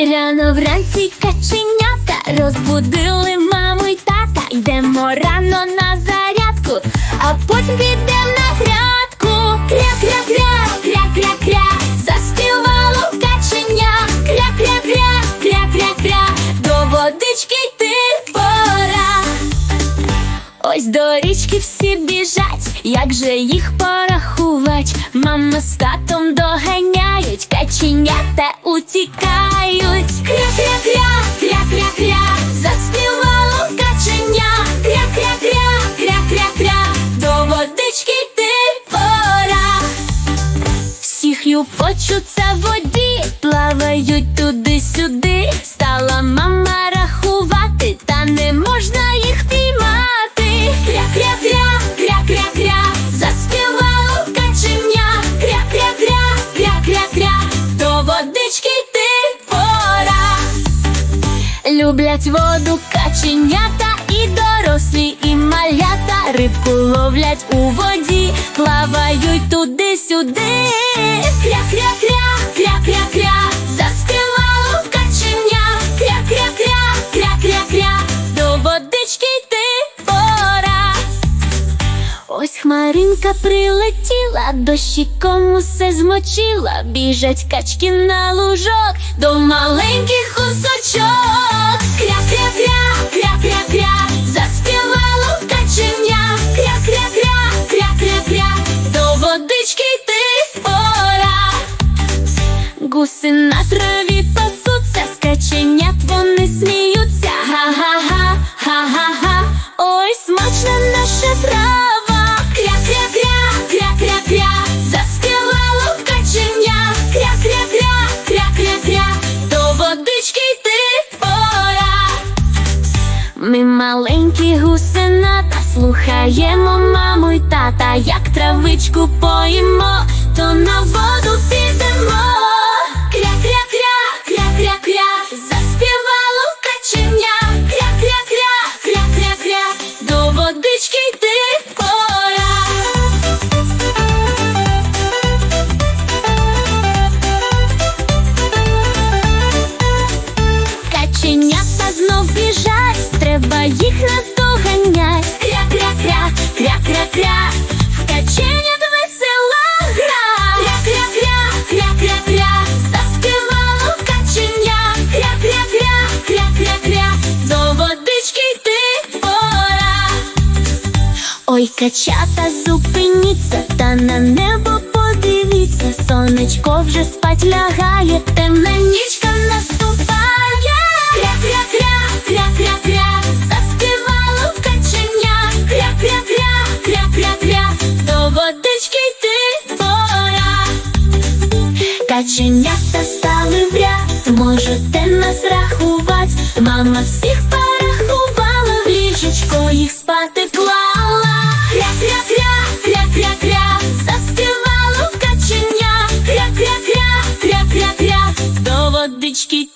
Рано вранці каченята розбудили маму й тата. Йдемо рано на зарядку, а потім підемо на грядку. Кря-кря-кря, кря-кря-кря, заспівало каченя. Кря-кря-кря, кря-кря-кря, до водички йти пора. Ось до річки всі біжать, як же їх порахувать? Мама з татом доганяють, каченята утікають. Кря-кря-кря, кря-кря-кря, заспівало каченя. Кря-кря-кря, кря-кря-кря, до водички йти пора. Всіх в воді, плавають Люблять воду каченята і дорослі, і малята рибку ловлять у воді, плавають туди-сюди. Кря-кря-кря, кря-кря-кря, заспівало каченя. Кря-кря-кря, кря-кря-кря, до водички йти пора. Ось хмаринка прилетіла, дощиком усе змочила, біжать качки на лужок до маленьких кусочок. Гуси на траві пасуться, з каченят вони сміються. Га-га-га, га-га-га, ой, смачна наша трава. Кря-кря-кря, кря-кря-кря, заспівало каченя. Кря-кря-кря, кря-кря-кря, до водички йти пора. Ми маленькі гусената, слухаємо маму й тата, як травичку поїмо, то на воду підемо. Качата, зупиніться, та на небо подивіться, сонечко вже спать лягає, темна нічка наступає. Кря-кря-кря, кря-кря-кря, заспівало каченя. Кря-кря-кря, кря-кря-кря, до водички йти пора. Каченята стали в ряд, можете нас рахувати, мама всіх водички